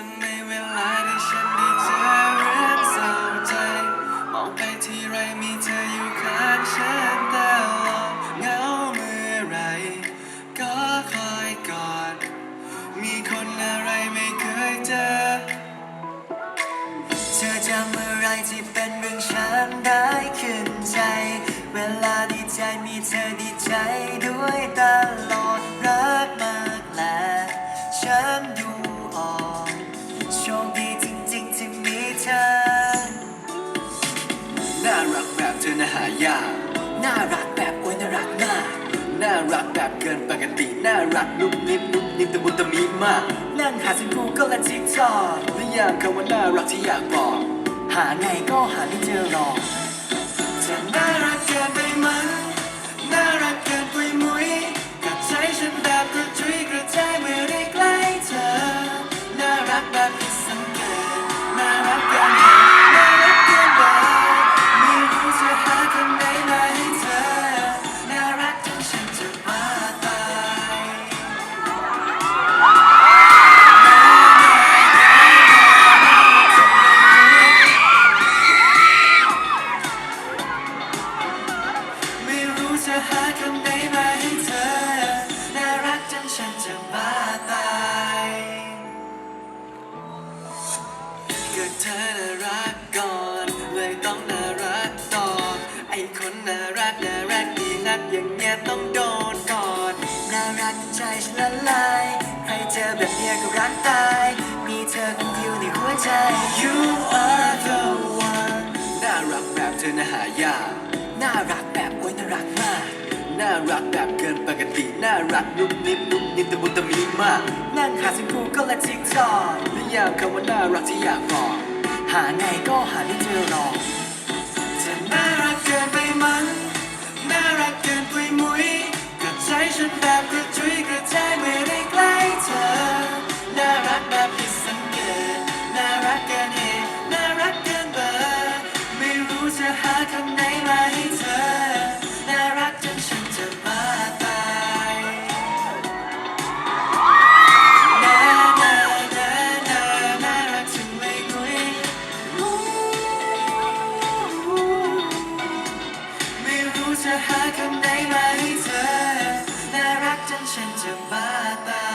ฉันในเวลาที่ฉันได้เจอเรื่องเศร้าใจ มองไปที่ไรมีเธออยู่ข้างฉันตลอเหงาเมื่อไร ก็คอยกอด มีคนอะไรไม่เคยเจอ เธอจำอไรที่เป็นเรื่องฉันได้ขึ้นใจ เวลาดีใจมีเธอดีใจด้วยตลอด เธอน่าหายากน่ารักแบบโอ้ยน่ารักมากน่ารักแบบเกินปกติ น่ารักนุ่มนิ่มนุ่มนิ่มตะมุตะมีมาก นั่งหาสิกูก็และทิกทอกนิยามคำว่าน่ารักที่อยากบอก หาไงก็หาไม่เจอหรอก หาคำไหนมาให้เธอ น่ารักจนฉันจะบ้าตายก็เธอน่ารักก่อน เลยต้องน่ารักต่อไอ้คนน่ารักน่ารักดีนักอย่างเงี้ยต้องโดนก่อน น่ารักจนใจฉันละลาย ใครเจอแบบเนี้ยก็รักตาย มีเธอคนเดียวในหัวใจ You are the one น่ารักแบบเธอน่าหายาก น่ารักนุ่มนิ่มนุ่มนิ่มตะมุตะมีมาก นั่งหาสิ่งกูก็และทิกจอกนิยามคำว่าน่ารักที่อยากบอก หาไงก็หาไม่เจอหรอกจะน่ารักเกินไปมั้งน่ารักเกินปุยมุยกับใจฉันแบบ to my bye.